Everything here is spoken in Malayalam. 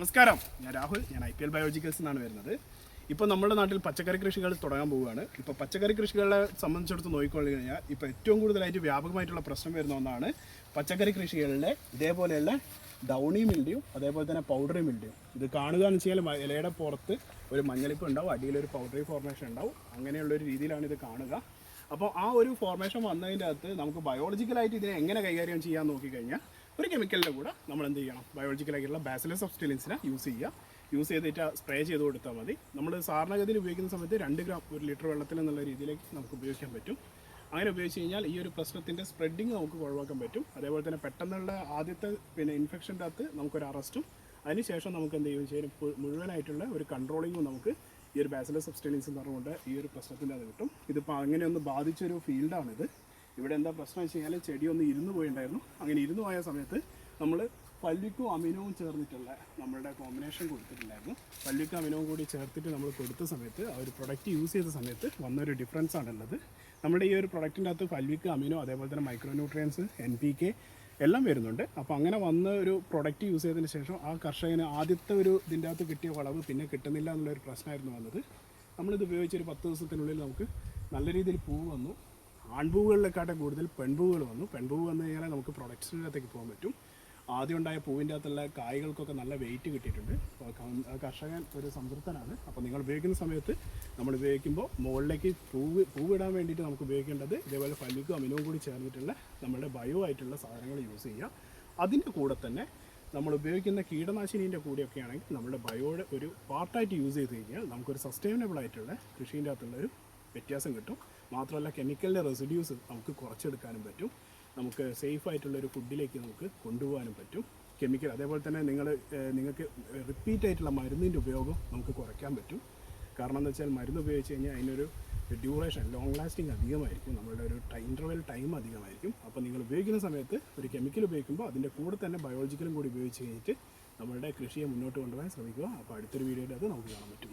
നമസ്കാരം. ഞാൻ രാഹുൽ ഞാൻ ഐ പി എൽ ബയോളജിക്കൽസ് എന്നാണ് വരുന്നത്. ഇപ്പോൾ നമ്മുടെ നാട്ടിൽ പച്ചക്കറി കൃഷികൾ തുടങ്ങാൻ പോവുകയാണ്. ഇപ്പോൾ പച്ചക്കറി കൃഷികളെ സംബന്ധിച്ചിടത്ത് നോക്കിക്കൊള്ളു കഴിഞ്ഞാൽ ഇപ്പോൾ ഏറ്റവും കൂടുതലായിട്ട് വ്യാപകമായിട്ടുള്ള പ്രശ്നം വരുന്ന ഒന്നാണ് പച്ചക്കറി കൃഷികളിലെ ഇതേപോലെയുള്ള ഡൗണി മിൽഡിയും അതേപോലെ തന്നെ പൗഡറി മിൽഡിയും ഇത് കാണുക എന്ന് വെച്ചാൽ ഇലയുടെ പുറത്ത് ഒരു മഞ്ഞളിപ്പ് ഉണ്ടാവും അടിയിലൊരു പൗഡറി ഫോർമേഷൻ ഉണ്ടാവും. അങ്ങനെയുള്ള ഒരു രീതിയിലാണ് ഇത് കാണുക. അപ്പോൾ ആ ഒരു ഫോർമേഷൻ വന്നതിന്റെ അകത്ത് നമുക്ക് ബയോളജിക്കലായിട്ട് ഇതിനെ എങ്ങനെ കൈകാര്യം ചെയ്യാൻ നോക്കിക്കഴിഞ്ഞാൽ ഒരു കെമിക്കലിന്റെ കൂടെ നമ്മൾ എന്ത് ചെയ്യണം? ബയോളജിക്കലായിട്ടുള്ള ബാസിലസ് ഓഫ് സ്റ്റിലിൻസിനെ യൂസ് ചെയ്യുക. യൂസ് ചെയ്തിട്ട് സ്പ്രേ ചെയ്ത് കൊടുത്താൽ മതി. നമ്മൾ സാധാരണഗതിയിൽ ഉപയോഗിക്കുന്ന സമയത്ത് രണ്ട് ഗ്രാം ഒരു ലിറ്റർ വെള്ളത്തിൽ എന്നുള്ള രീതിയിലേക്ക് നമുക്ക് ഉപയോഗിക്കാൻ പറ്റും. അങ്ങനെ ഉപയോഗിച്ച് കഴിഞ്ഞാൽ ഈ ഒരു പ്രശ്നത്തിന്റെ സ്പ്രെഡിങ് നമുക്ക് ഒഴിവാക്കാൻ പറ്റും. അതേപോലെ തന്നെ പെട്ടെന്നുള്ള ആദ്യത്തെ പിന്നെ ഇൻഫെക്ഷന്റെ അകത്ത് നമുക്കൊരു അറസ്റ്റും അതിനുശേഷം നമുക്ക് എന്ത് ചെയ്യും. ചെയ്യാൻ മുഴുവനായിട്ടുള്ള ഒരു കൺട്രോളിങ്ങും നമുക്ക് ഈ ഒരു ബാസിലസ് സബ്സ്റ്റിലിൻസ് എന്ന് പറഞ്ഞുകൊണ്ട് ഈ ഒരു പ്രശ്നത്തിന്റെ അത് കിട്ടും. ഇതിപ്പോൾ അങ്ങനെ ഒന്ന് ബാധിച്ചൊരു ഫീൽഡാണിത് ഇവിടെ എന്താ പ്രശ്നം വെച്ച് കഴിഞ്ഞാൽ ചെടി ഒന്ന് ഇരുന്ന് പോയിണ്ടായിരുന്നു. അങ്ങനെ ഇരുന്ന് പോയ സമയത്ത് നമ്മൾ പല്ലിക്കും അമിനവും ചേർന്നിട്ടുള്ള നമ്മളുടെ കോമ്പിനേഷൻ കൊടുത്തിട്ടുണ്ടായിരുന്നു. പല്ലിക്കും അമിനവും കൂടി ചേർത്തിട്ട് നമ്മൾ കൊടുത്ത സമയത്ത് ആ ഒരു പ്രൊഡക്റ്റ് യൂസ് ചെയ്ത സമയത്ത് വന്നൊരു ഡിഫറൻസ് ആണുള്ളത്. നമ്മുടെ ഈ ഒരു പ്രൊഡക്റ്റിന്റെ അകത്ത് പല്ലിക്ക് അമിനോ അതേപോലെ തന്നെ micro nutrients N P K എല്ലാം വരുന്നുണ്ട്. അപ്പോൾ അങ്ങനെ വന്ന ഒരു പ്രൊഡക്റ്റ് യൂസ് ചെയ്തതിന് ശേഷം ആ കർഷകന് ആദ്യത്തെ ഒരു ഇതിന്റെ അകത്ത് കിട്ടിയ വളവ് പിന്നെ കിട്ടുന്നില്ല എന്നുള്ളൊരു പ്രശ്നമായിരുന്നു വന്നത്. നമ്മളിത് ഉപയോഗിച്ചൊരു പത്ത് ദിവസത്തിനുള്ളിൽ നമുക്ക് നല്ല രീതിയിൽ പൂവ് വന്നു. ആൺപൂവുകളിലെക്കാട്ടും കൂടുതൽ പെൺപൂവുകൾ വന്നു. പെൺപൂവ് വന്നു കഴിഞ്ഞാൽ നമുക്ക് പ്രൊഡക്ഷനകത്തേക്ക് പോകാൻ പറ്റും. ആദ്യം ഉണ്ടായ പൂവിന്റെ അകത്തുള്ള കായ്കൾക്കൊക്കെ നല്ല വെയിറ്റ് കിട്ടിയിട്ടുണ്ട്. കർഷകൻ ഒരു സംതൃപ്തനാണ്. അപ്പോൾ നിങ്ങൾ ഉപയോഗിക്കുന്ന സമയത്ത് നമ്മൾ ഉപയോഗിക്കുമ്പോൾ മുകളിലേക്ക് പൂവ് പൂവിടാൻ വേണ്ടിയിട്ട് നമുക്ക് ഉപയോഗിക്കേണ്ടത് ഇതേപോലെ പല്ലിക്കും അമിനവും കൂടി ചേർന്നിട്ടുള്ള നമ്മുടെ ബയോ ആയിട്ടുള്ള സാധനങ്ങൾ യൂസ് ചെയ്യുക. അതിന്റെ കൂടെ തന്നെ നമ്മൾ ഉപയോഗിക്കുന്ന കീടനാശിനീന്റെ കൂടെയൊക്കെ ആണെങ്കിൽ നമ്മുടെ ബയോയുടെ ഒരു പാർട്ടായിട്ട് യൂസ് ചെയ്ത് കഴിഞ്ഞാൽ നമുക്കൊരു സസ്റ്റൈനബിൾ ആയിട്ടുള്ള കൃഷീന്റെ അകത്തുള്ളൊരു വ്യത്യാസം കിട്ടും. മാത്രമല്ല കെമിക്കലിന്റെ റെസിഡ്യൂസ് നമുക്ക് കുറച്ചെടുക്കാനും പറ്റും. നമുക്ക് സേഫ് ആയിട്ടുള്ള ഒരു ഫുഡിലേക്ക് നമുക്ക് കൊണ്ടുപോകാനും പറ്റും. കെമിക്കൽ അതേപോലെ തന്നെ നിങ്ങൾ നിങ്ങൾക്ക് റിപ്പീറ്റ് ആയിട്ടുള്ള മരുന്നിന്റെ ഉപയോഗം നമുക്ക് കുറയ്ക്കാൻ പറ്റും. കാരണം എന്ന് വെച്ചാൽ മരുന്ന് ഉപയോഗിച്ച് കഴിഞ്ഞാൽ അതിനൊരു ഡ്യൂറേഷൻ ലോങ് ലാസ്റ്റിംഗ് അധികമായിരിക്കും. നമ്മളുടെ ഒരു ഇന്റർവെൽ ടൈം അധികമായിരിക്കും. അപ്പോൾ നിങ്ങൾ ഉപയോഗിക്കുന്ന സമയത്ത് ഒരു കെമിക്കൽ ഉപയോഗിക്കുമ്പോൾ അതിന്റെ കൂടെ തന്നെ ബയോളജിക്കലും കൂടി ഉപയോഗിച്ച് കഴിഞ്ഞിട്ട് നമ്മളുടെ കൃഷിയെ മുന്നോട്ട് കൊണ്ടുപോകാൻ ശ്രമിക്കുക. അപ്പോൾ അടുത്തൊരു വീഡിയോയിൽ അത് നമുക്ക് കാണാൻ പറ്റും.